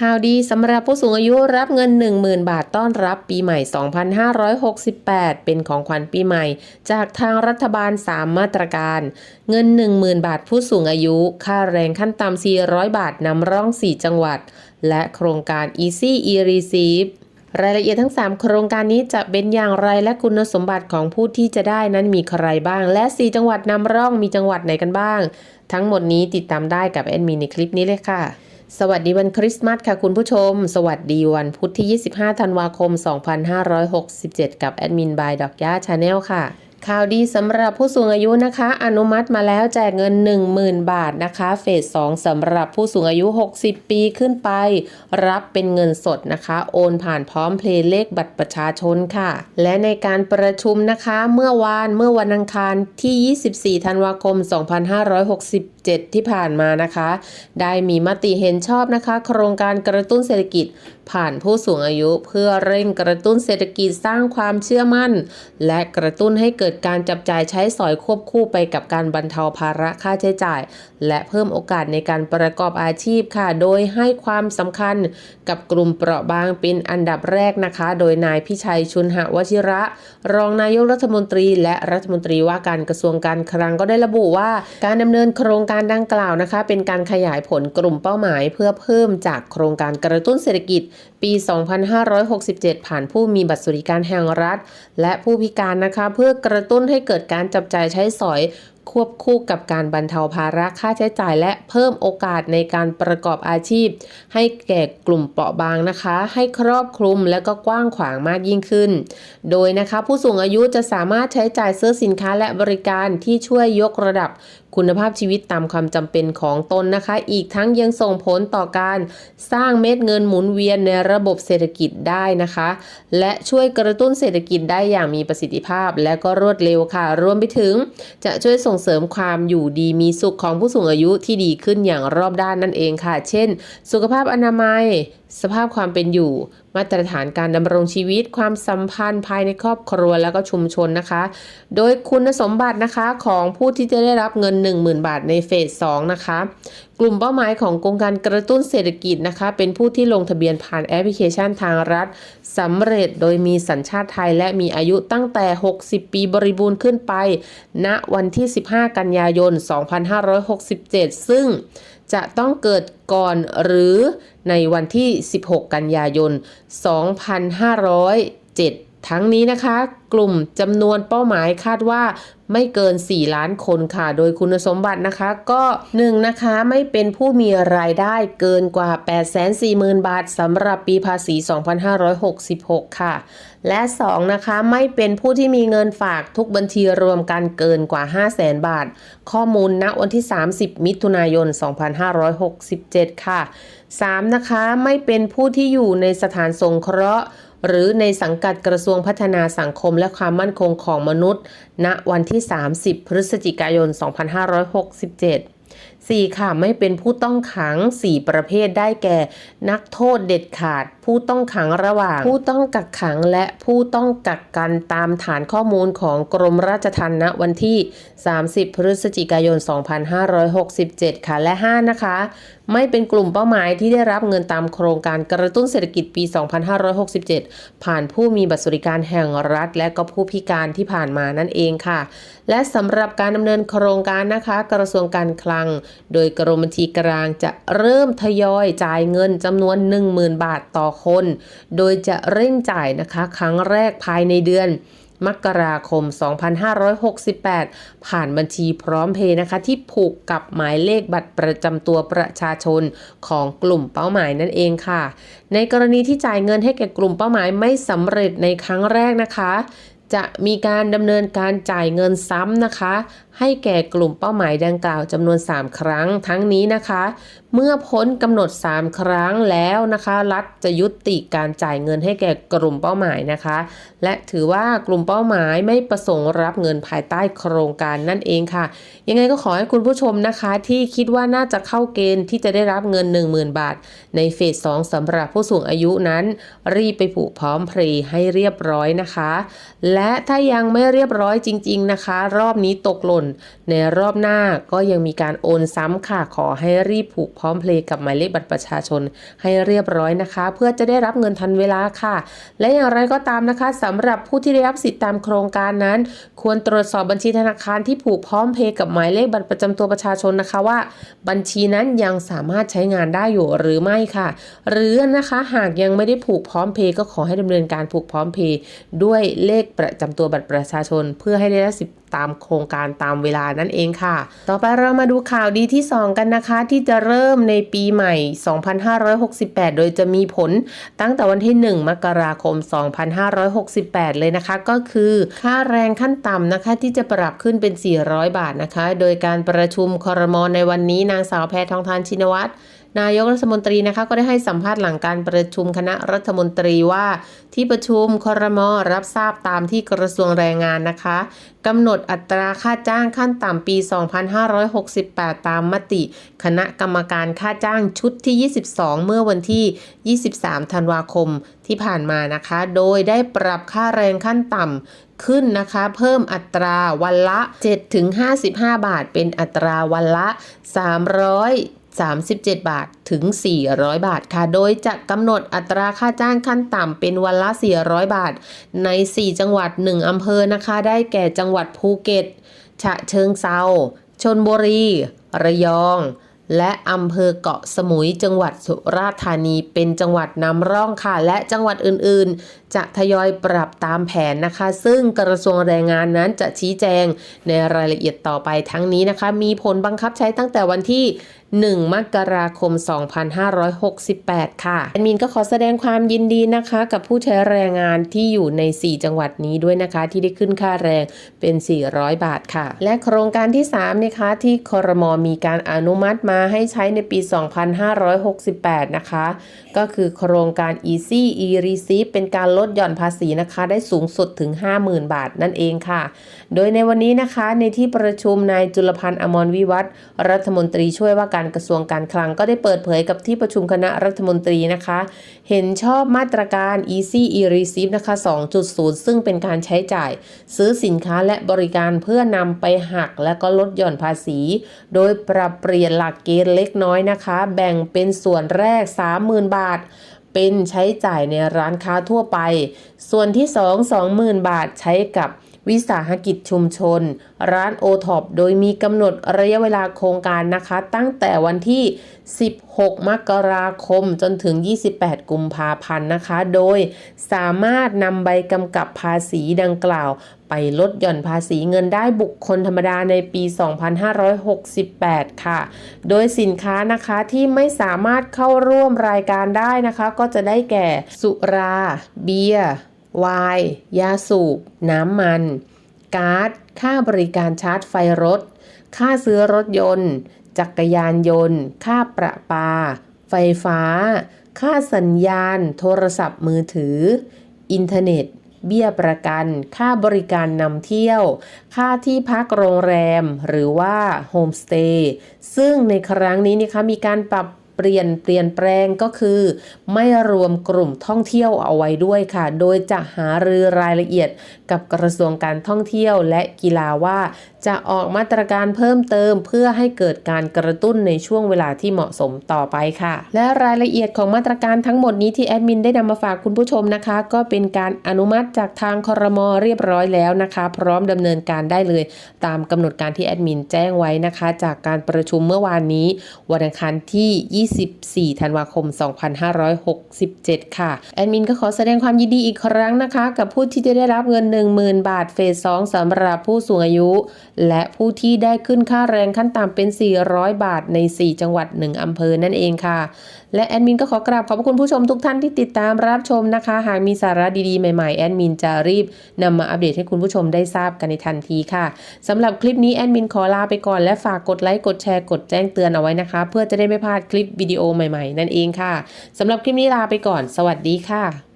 ข่าวดีสำหรับผู้สูงอายุรับเงิน 10,000 บาทต้อนรับปีใหม่ 2568 เป็นของขวัญปีใหม่ จากทางรัฐบาล 3 มาตรการ เงิน 10,000 บาทผู้สูงอายุ ค่าแรงขั้นต่ำ 400 บาทนำร่อง 4 จังหวัด และโครงการ Easy e-receive รายละเอียดทั้ง 3 โครงการนี้จะเป็นอย่างไรและคุณสมบัติของผู้ที่จะได้นั้นมีใครบ้าง และ 4 จังหวัดนำร่องมีจังหวัดไหนกันบ้าง ทั้งหมดนี้ติดตามได้กับแอดมินในคลิปนี้เลยค่ะ สวัสดีวันคริสต์มาสค่ะคุณผู้ชม สวัสดีวันพุธที่ 25 ธันวาคม 2567 กับแอดมินบายดอกย่าชาแนลค่ะ ข่าวดีสำหรับผู้สูงอายุนะคะ อนุมัติมาแล้วแจกเงิน 10,000 บาทนะคะ เฟส 2สำหรับผู้สูงอายุ 60 ปีขึ้นไป รับเป็นเงินสดนะคะ โอนผ่านพร้อมเพลย์เลขบัตรประชาชนค่ะ และในการประชุมนะคะ เมื่อวานเมื่อวันอังคารที่ 24 ธันวาคม 2567 ที่ผ่านมานะคะ ได้มีมติเห็นชอบนะคะ โครงการกระตุ้นเศรษฐกิจผ่านผู้สูงอายุเพื่อเร่งกระตุ้นเศรษฐกิจสร้างความเชื่อมั่น และกระตุ้นให้เกิดการจับจ่ายใช้สอยควบคู่ไปกับการบรรเทาภาระค่าใช้จ่าย และเพิ่มโอกาสในการประกอบอาชีพค่ะ โดยให้ความสำคัญกับกลุ่มเปราะบางเป็นอันดับแรกนะคะ โดยนายพิชัยชุนหวชิระ รองนายกรัฐมนตรีและรัฐมนตรีว่าการกระทรวงการคลังก็ได้ระบุว่า การดำเนินโครงการดังกล่าวนะคะ เป็นการขยายผลกลุ่มเป้าหมาย เพื่อเพิ่มจากโครงการกระตุ้นเศรษฐกิจปี 2567 ผ่านผู้มีบัตรสวัสดิการแห่งรัฐ และผู้พิการนะคะ เพื่อกระตุ้นให้เกิดการจับจ่ายใช้สอย ควบคู่กับการบรรเทาภาระค่าใช้จ่ายและเพิ่มโอกาสในการประกอบอาชีพ ให้แก่กลุ่มเปราะบางนะคะ ให้ครอบคลุมและก็กว้างขวางมากยิ่งขึ้น โดยนะคะ ผู้สูงอายุจะสามารถใช้จ่ายซื้อสินค้าและบริการที่ช่วยยกระดับคุณภาพชีวิตตามความจำเป็นของตนนะคะ อีกทั้งยังส่งผลต่อการสร้างเม็ดเงินหมุนเวียนในระบบเศรษฐกิจได้นะคะ และช่วยกระตุ้นเศรษฐกิจได้อย่างมีประสิทธิภาพ และก็รวดเร็วค่ะ รวมไปถึงจะช่วยส่ง่งเสริมความอยู่ดีมีสุขของผู้สูงอายุที่ดีขึ้นอย่างรอบด้านนั่นเองค่ะ เช่น สุขภาพอนามัย สภาพความเป็นอยู่ มาตรฐานการดำรงชีวิต ความสัมพันธ์ภายในครอบครัวแล้วก็ชุมชนนะคะ โดยคุณสมบัตินะคะของผู้ที่จะได้รับเงิน 10,000 บาทในเฟส2นะคะ กลุ่มเป้าหมายของโครงการกระตุ้นเศรษฐกิจนะคะ เป็นผู้ที่ลงทะเบียนผ่านแอปพลิเคชันทางรัฐสำเร็จโดยมีสัญชาติไทยและมีอายุตั้งแต่ 60 ปีบริบูรณ์ขึ้นไปณวันที่ 15 กันยายน 2567 ซึ่ง จะต้องเกิดก่อนหรือในวันที่ 16 กันยายน 2507 ทั้งนี้นะคะ กลุ่มจำนวนเป้าหมายคาดว่าไม่เกิน 4 ล้านคนค่ะ โดยคุณสมบัตินะคะก็ 1 นะคะไม่เป็นผู้มีรายได้เกินกว่า 840,000 บาทสำหรับปีภาษี 2566 ค่ะ และ 2 นะคะไม่เป็นผู้ที่มีเงินฝากทุกบัญชีรวมกันเกินกว่า 500,000 บาท ข้อมูลณวันที่ 30 มิถุนายน 2567 ค่ะ 3. นะคะไม่เป็นผู้ที่อยู่ในสถานสงเคราะห์ หรือในสังกัดกระทรวงพัฒนาสังคมและความมั่นคงของมนุษย์ ณวันที่ 30 พฤศจิกายน 2567 4. ค่ะไม่เป็นผู้ต้องขัง 4 ประเภทได้แก่ นักโทษเด็ดขาด ผู้ต้องขังระหว่าง ผู้ต้องกักขังและผู้ต้องกักกันตามฐานข้อมูลของกรมราชทัณฑ์ณวันที่ 30 พฤศจิกายน 2567 ค่ะและ 5 นะคะ ไม่เป็นกลุ่มเป้าหมายที่ได้รับเงินตามโครงการกระตุ้นเศรษฐกิจปี 2567 ผ่านผู้มีบัตรสวัสดิการแห่งรัฐ และก็ผู้พิการที่ผ่านมานั่นเองค่ะ และสำหรับการดำเนินโครงการนะคะ กระทรวงการคลังโดยกรมบัญชีกลางจะเริ่มทยอยจ่ายเงินจำนวน 10,000 บาทต่อคน โดยจะเร่งจ่ายนะคะครั้งแรกภายในเดือนมกราคม 2568 ผ่านบัญชีพร้อมเพย์นะคะ ที่ผูกกับหมายเลขบัตรประจำตัวประชาชนของกลุ่มเป้าหมายนั่นเองค่ะ ในกรณีที่จ่ายเงินให้แก่กลุ่มเป้าหมายไม่สำเร็จในครั้งแรกนะคะ จะมีการดำเนินการจ่ายเงินซ้ำนะคะ ให้แก่กลุ่มเป้าหมายดังกล่าวจำนวน 3 ครั้งทั้งนี้นะคะ เมื่อพ้นกำหนด 3 ครั้งแล้วนะคะ รัฐจะยุติการจ่ายเงินให้แก่กลุ่มเป้าหมายนะคะ และถือว่ากลุ่มเป้าหมายไม่ประสงค์รับเงินภายใต้โครงการนั่นเองค่ะ ยังไงก็ขอให้คุณผู้ชมนะคะ ที่คิดว่าน่าจะเข้าเกณฑ์ที่จะได้รับเงิน 10,000 บาท ในเฟส2สำหรับผู้สูงอายุนั้น รีบไปผูกพร้อมเพรย์ให้เรียบร้อยนะคะ และและถ้ายังไม่เรียบร้อยจริง ๆนะคะ รอบนี้ตกหล่น ในรอบหน้าก็ยังมีการโอนซ้ำค่ะ ขอให้รีบผูกพร้อมเพลย์กับหมายเลขบัตรประชาชน ให้เรียบร้อยนะคะ เพื่อจะได้รับเงินทันเวลาค่ะ และอย่างไรก็ตามนะคะสำหรับผู้ที่ได้รับสิทธิตามโครงการนั้น ควรตรวจสอบบัญชีธนาคารที่ผูกพร้อมเพย์กับหมายเลขบัตรประจำตัวประชาชนนะคะว่า บัญชีนั้นยังสามารถใช้งานได้อยู่หรือไม่ค่ะ หรือนะคะหากยังไม่ได้ผูกพร้อมเพย์ก็ขอให้ดำเนินการผูกพร้อมเพย์ด้วยเลขประจำตัวบัตรประชาชน เพื่อให้ได้รับสิทธิตามโครงการตามเวลานั่นเองค่ะ ต่อไปเรามาดูข่าวดีที่ 2 กันนะคะ ที่จะเริ่มในปีใหม่ 2568 โดยจะมีผลตั้งแต่วันที่ 1 มกราคม 2568 เลยนะคะ ก็คือค่าแรงขั้นต่ำนะคะที่จะปรับขึ้นเป็น 400 บาทนะคะ โดยการประชุมคอรมอในวันนี้นางสาวแพทองทานชินวัตร นายกรัฐมนตรีนะคะก็ได้ให้สัมภาษณ์หลังการประชุมคณะรัฐมนตรีว่า ที่ประชุมครมรับทราบตามที่กระทรวงแรงงานนะคะกำหนดอัตราค่าจ้างขั้นต่ำปี 2568 ตามมติ คณะกรรมการค่าจ้างชุดที่ 22 เมื่อวันที่ 23 ธันวาคมที่ผ่านมานะคะ โดยได้ปรับค่าแรงขั้นต่ำขึ้นนะคะ เพิ่มอัตราวันละ 7-55 บาท เป็นอัตราวันละ 300 37 บาทถึง 400 บาทค่ะ โดยจะกำหนดอัตราค่าจ้างขั้นต่ำเป็นวันละ 400 บาท ใน 4 จังหวัด 1 อำเภอนะคะ ได้แก่จังหวัดภูเก็ต ฉะเชิงเซาชนบุรี ระยอง และอำเภอเกาะสมุย จังหวัดสุราษฎร์ธานีเป็นจังหวัดนำร่องค่ะ และจังหวัดอื่น ๆ จะทยอยปรับตามแผนนะคะ ซึ่งกระทรวงแรงงานนั้นจะชี้แจงในรายละเอียดต่อไปทั้งนี้นะคะ มีผลบังคับใช้ตั้งแต่วันที่ 1 มกราคม 2568 ค่ะแอดมินก็ขอแสดงความยินดีนะคะ กับผู้ใช้แรงงานที่อยู่ใน 4 จังหวัดนี้ด้วยนะคะ ที่ได้ขึ้นค่าแรงเป็น 400 บาทค่ะ และโครงการที่3นะคะที่คอรมอมีการอนุมัติมาให้ใช้ในปี 2568 นะคะ ก็คือโครงการ Easy e Receive เป็นการลดหย่อนภาษีนะคะ ได้สูงสุดถึง 50,000 บาทนั่นเองค่ะ โดยในวันนี้นะคะในที่ประชุมนายจุลพันธ์อมรวิวัฒรัฐมนตรีช่วยว่าการกระทรวงการคลังก็ได้เปิดเผยกับที่ประชุมคณะรัฐมนตรีนะคะ เห็นชอบมาตรการ Easy e Receive นะคะ 2.0 ซึ่งเป็นการใช้จ่าย ซื้อสินค้าและบริการเพื่อนำไปหักและก็ลดหย่อนภาษี โดยปรับเปลี่ยนหลักเกณฑ์เล็กน้อยนะคะ แบ่งเป็นส่วนแรก 30,000 บาทเป็นใช้จ่ายในร้านค้าทั่วไป ส่วนที่ 2 20,000 บาทใช้กับ วิสาหกิจชุมชน ร้านโอท็อปโดยมีกำหนดระยะเวลาโครงการนะคะ ตั้งแต่วันที่ 16 มกราคมจนถึง 28 กุมภาพันธ์นะคะ โดยสามารถนำใบกำกับภาษีดังกล่าว ไปลดหย่อนภาษีเงินได้บุคคลธรรมดาในปี 2568 ค่ะ โดยสินค้านะคะที่ไม่สามารถเข้าร่วมรายการได้นะคะ ก็จะได้แก่สุรา เบียร์ วน์ยาสูบ น้ำมันก๊าซค่าบริการชาร์จไฟรถ ค่าซื้อรถยนต์ จักรยานยนต์ ค่าประปา ไฟฟ้า ค่าสัญญาณ โทรศัพท์มือถือ อินเทอร์เน็ต เบี้ยประกัน ค่าบริการนำเที่ยว ค่าที่พักโรงแรม หรือว่าโฮมสเตย์ ซึ่งในครั้งนี้นะคะมีการปรับ เปลี่ยนเปลี่ยนแปลงก็คือ ไม่รวมกลุ่มท่องเที่ยวเอาไว้ด้วยค่ะ โดยจะหารือรายละเอียดกับกระทรวงการท่องเที่ยวและกีฬาว่า จะออกมาตรการเพิ่มเติม เพื่อให้เกิดการกระตุ้นในช่วงเวลาที่เหมาะสมต่อไปค่ะ และรายละเอียดของมาตรการทั้งหมดนี้ที่แอดมินได้นำมาฝากคุณผู้ชมนะคะ ก็เป็นการอนุมัติจากทางคอรมอเรียบร้อยแล้วนะคะ พร้อมดำเนินการได้เลย ตามกำหนดการที่แอดมินแจ้งไว้นะคะ จากการประชุมเมื่อวานนี้ วันอังคารที่24 ธันวาคม 2567 ค่ะ แอดมินก็ขอแสดงความยินดีอีกครั้งนะคะ กับผู้ที่จะได้รับเงิน 10,000 บาทเฟส 2สำหรับผู้สูงอายุ และผู้ที่ได้ขึ้นค่าแรงขั้นต่ำเป็น 400 บาทใน 4 จังหวัด 1อำเภอนั่นเองค่ะ และแอดมินก็ขอกราบขอบพระคุณผู้ชมทุกท่านที่ติดตามรับชมนะคะ หากมีสาระดีๆ ใหม่ๆ แอดมินจะรีบนำมาอัปเดตให้คุณผู้ชมได้ทราบกันในทันทีค่ะสำหรับคลิปนี้แอดมินขอลาไปก่อนและฝากกดไลค์กดแชร์กดแจ้งเตือนเอาไว้นะคะ เพื่อจะได้ไม่พลาดคลิปวิดีโอใหม่ๆ นั่นเองค่ะสำหรับคลิปนี้ลาไปก่อน สวัสดีค่ะ